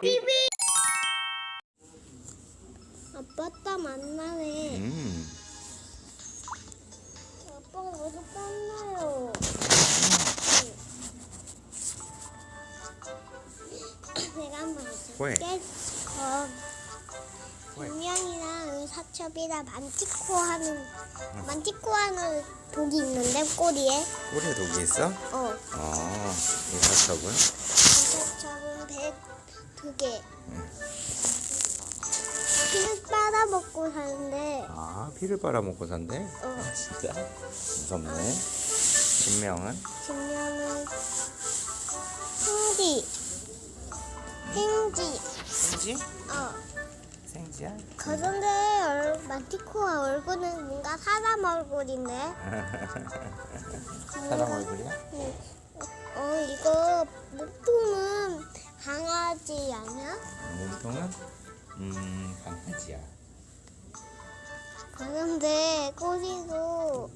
TV. 아빠 또 만나네. 음. 아빠 어디 만나요? 내가 한번 왜? 어떻게 어, 왜? 분명이랑 사첩이랑 만티코 하는 만티코 하는 독이 있는데 꼬리에 꼬리에 독이 있어? 어 어, 이 사첩은? 사첩은 배 두 개. 피를 빨아먹고 사는데 아, 피를 빨아먹고 산대? 어 진짜? 무섭네. 신명은? 진명은 행지 행지 생지? 어 생지야? 그런데 얼, 만티코아 얼굴은 뭔가 사람 얼굴인데 사람 얼굴이야? 응. 어 이거 목통은 강아지 아니야? 몸통은? 음, 강아지야. 그런데 꼬리도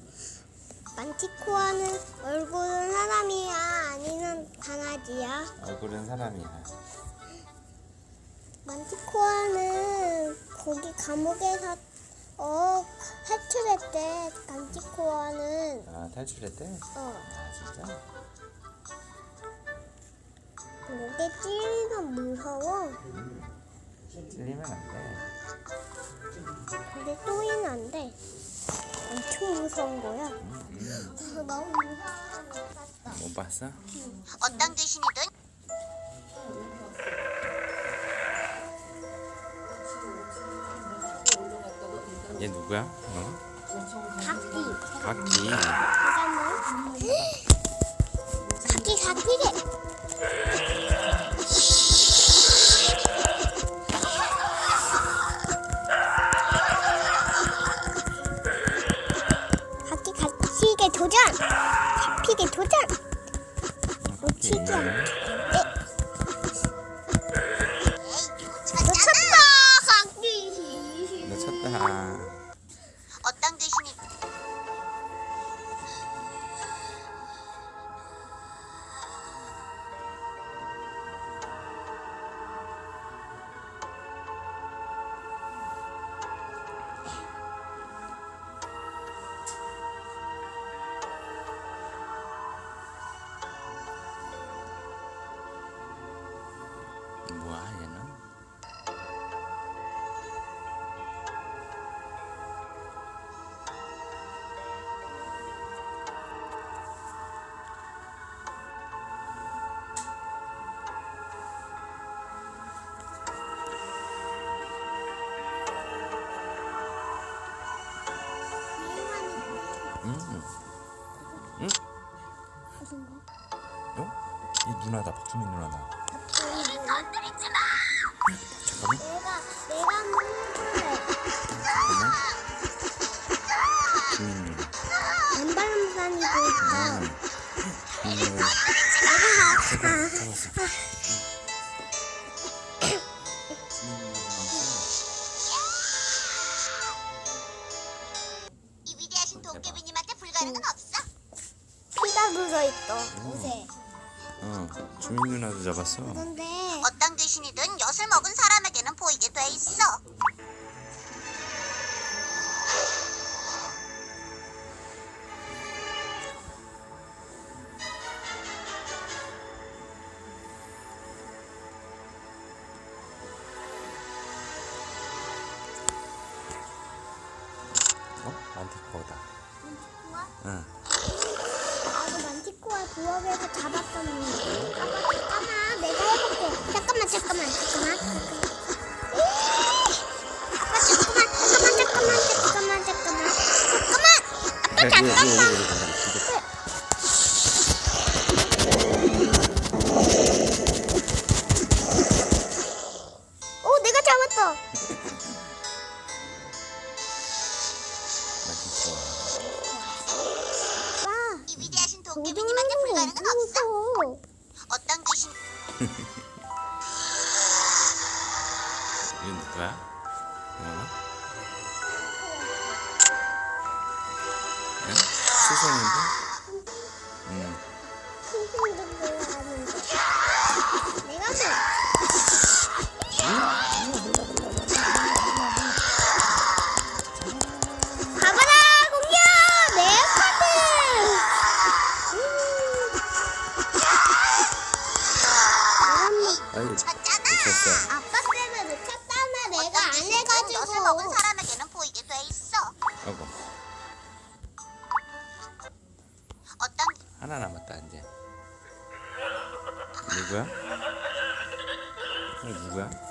만티코아는 얼굴은 사람이야 아니면 강아지야? 얼굴은 사람이야. 만티코아는 거기 감옥에서 어 탈출했대. 만티코아는 아, 탈출했대? 어 아, 진짜? 목에 찔리면 무서워. 찔리면 안 돼. 근데 또이는 안 돼. 엄청 무서운 거야. 그래서 너무 무서워서 못 봤어. 못 봤어? 어떤 귀신이든 얘 누구야? 어? 각기. 각기. 잠깐만. 각기 각기. Yeah. 어? 이 누나다, 박주민 누나다. 잠깐만. 내가 내가. 잠깐만. 주민 누나. 있어. 주민 누나. 내가 잡았어. 묻어 있어 옷에. 어, 주민 누나도 잡았어. 그런데 어떤 귀신이든 엿을 먹은 사람에게는 보이게 돼 있어. 어? 만티코어다. 응. 부엌에서 잡았었는데. 잠깐만, 내가 해볼게. 잠깐만, 잠깐만, 잠깐만. 아빠 잠깐만, 잠깐만, 잠깐만, 잠깐만, 잠깐만, 잠깐만. 아빠 잠깐만. 이건 누구야? 응? 응? 예? 수성인데? 응. 내가 가봐라 누구야? 어, 누구야?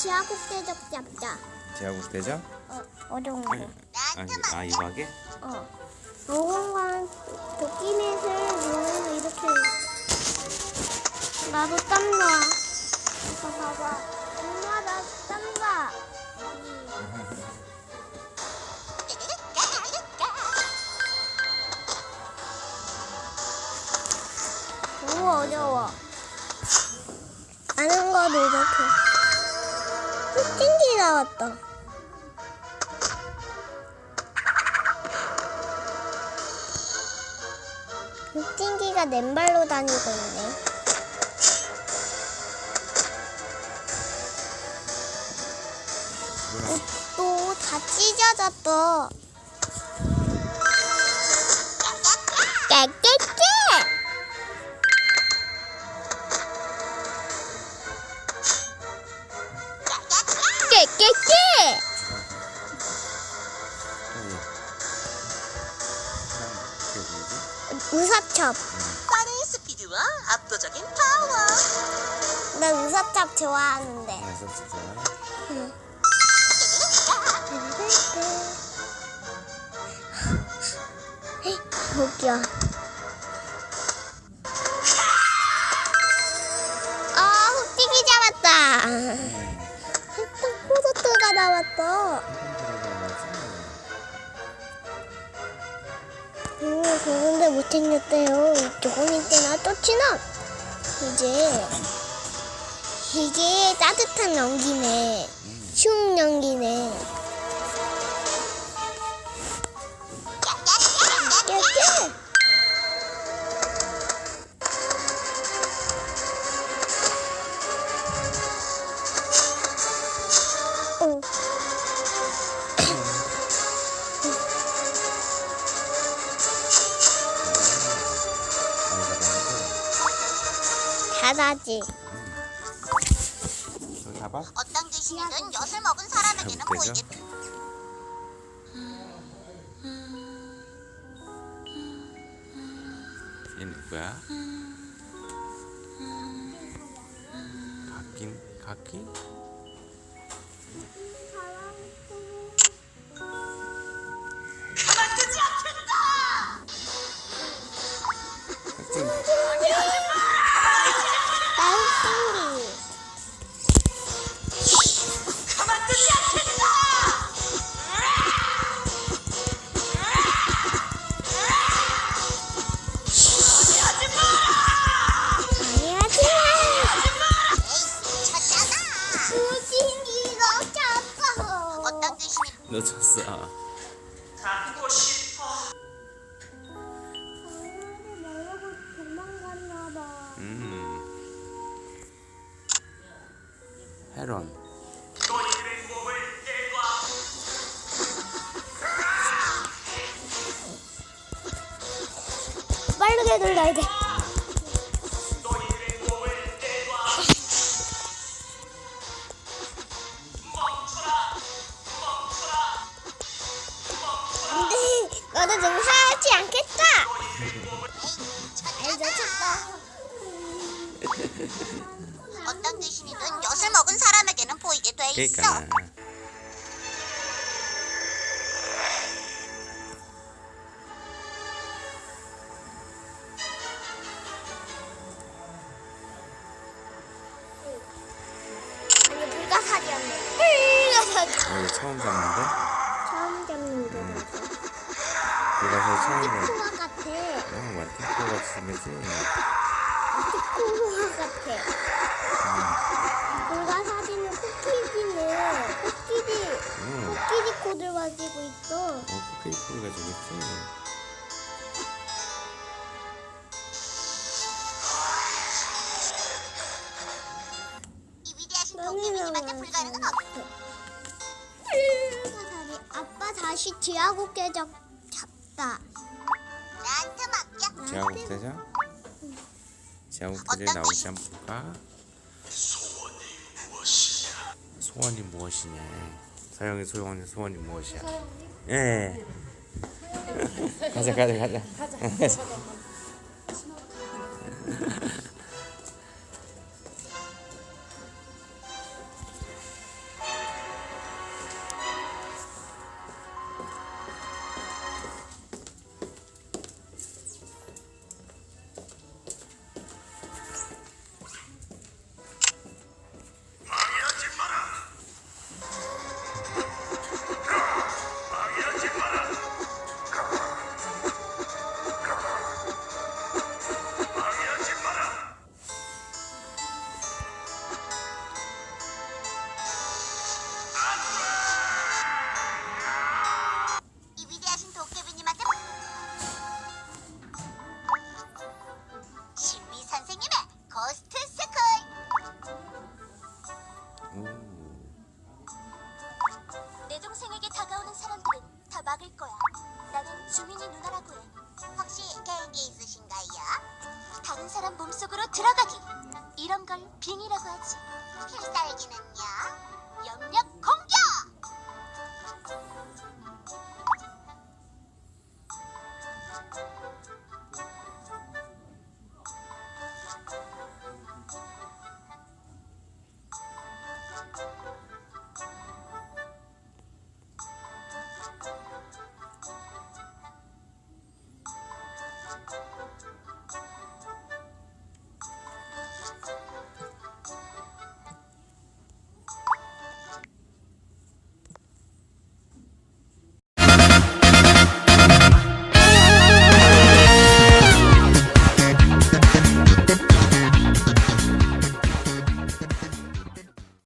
지하 꼭대적 잡자. 지하국 대장? 어, 어려운 거. 아, 이- 아 이거 하게? 어. 어공간 도끼넷을 누르면 이렇게. 나도 땀나. 아빠 봐봐. 엄마 나 땀나. 너무 어려워. 아는 거도 이렇게. 흑진기 나왔다. 흑진기가 맨발로 다니고 있네. 옷도 다 찢어졌어. 깨깨깨! 스피드와 압도적인 파워. 나 우사첩 좋아하는데. 그래서 진짜 웃겨. 아, 흑띠기 잡았다. 흑떡 포도트가 나왔어. 오, 그런데 못생겼대요. 조금 또 치나? 이제, 이게 따뜻한 연기네. 추운 연기네. 잘하지. 저기 가봐. 어떤 귀신이든 엿을 먹은 사람에게는 그죠? 돼. 얘 누구야? 각긴 각기? 헤론. 빠르게 돌려야 돼. 농사하지 않겠다. 쳤다. 어떤 귀신이든 먹은 사람에게는 보이게 돼 있어. 그러니까. 아니, 불가사리였네. 불가사리. 여기 처음 잡는데? 처음 잡는 거 그래서 처음으로. 코가 같아. 어, 마틴코 같이 생겼지? 코가 같아. 누가 사진은 코끼리는 코끼리코끼리 코드 가지고 있어. 어, 코끼리 코드 가지고 있어. 아빠 다시 지하고 깨적 잡다. 나한테 맡겨. 지하고 깨적? 지하고 깨적 나오지 않을까? 소원이 무엇이냐? 사영이 소원이 소원이 무엇이야? 예. 가자 가자 가자. 가자. 이런 걸 빙이라고 하지. 필살기는요? 영역 공격!